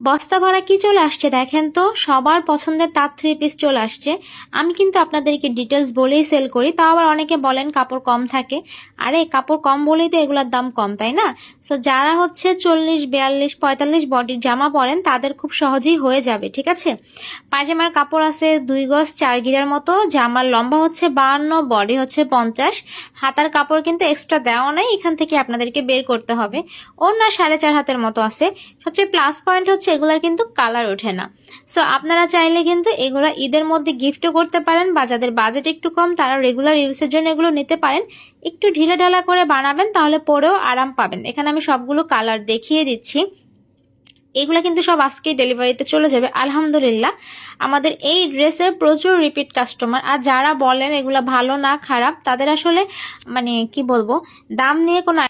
বস্তা ভরা কি চলে আসছে দেখেন তো? সবার পছন্দের তাঁত থ্রি পিস চলে আসছে। আমি কিন্তু আপনাদেরকে ডিটেলস বলেই সেল করি, তাও আবার অনেকে বলেন কাপড় কম থাকে। আরে, কাপড় কম বলেই তো এগুলোর দাম কম, তাই না? সো যারা হচ্ছে চল্লিশ, বিয়াল্লিশ, পঁয়তাল্লিশ বডির জামা পরেন, তাদের খুব সহজেই হয়ে যাবে, ঠিক আছে? পায়জামার কাপড় আছে দুই গজ চার গিরার মতো, জামার লম্বা হচ্ছে বাহান্ন বডি হচ্ছে পঞ্চাশ। হাতার কাপড় কিন্তু এক্সট্রা দেওয়া নাই, এখান থেকে আপনাদেরকে বের করতে হবে। না সাড়ে চার হাতের মতো আছে। সবচেয়ে প্লাস পয়েন্ট হচ্ছে এগুলার কিন্তু কালার ওঠে না। সো আপনারা চাইলে কিন্তু এগুলা ঈদের মধ্যে গিফটও করতে পারেন বা যাদের বাজেট একটু কম, তারা রেগুলার ইউজের জন্য এগুলো নিতে পারেন। একটু ঢিলে ঢালা করে বানাবেন, তাহলে পরেও আরাম পাবেন। এখানে আমি সবগুলো কালার দেখিয়ে দিচ্ছি। এগুলো কিন্তু সব আজকে ডেলিভারিতে চলে যাবে, আলহামদুলিল্লাহ। আমাদের এই ড্রেসের প্রচুর রিপিট কাস্টমার আর যারা বলেন এগুলো ভালো না, খারাপ, তাদের আসলে মানে কি বলব, দাম নিয়ে কোনো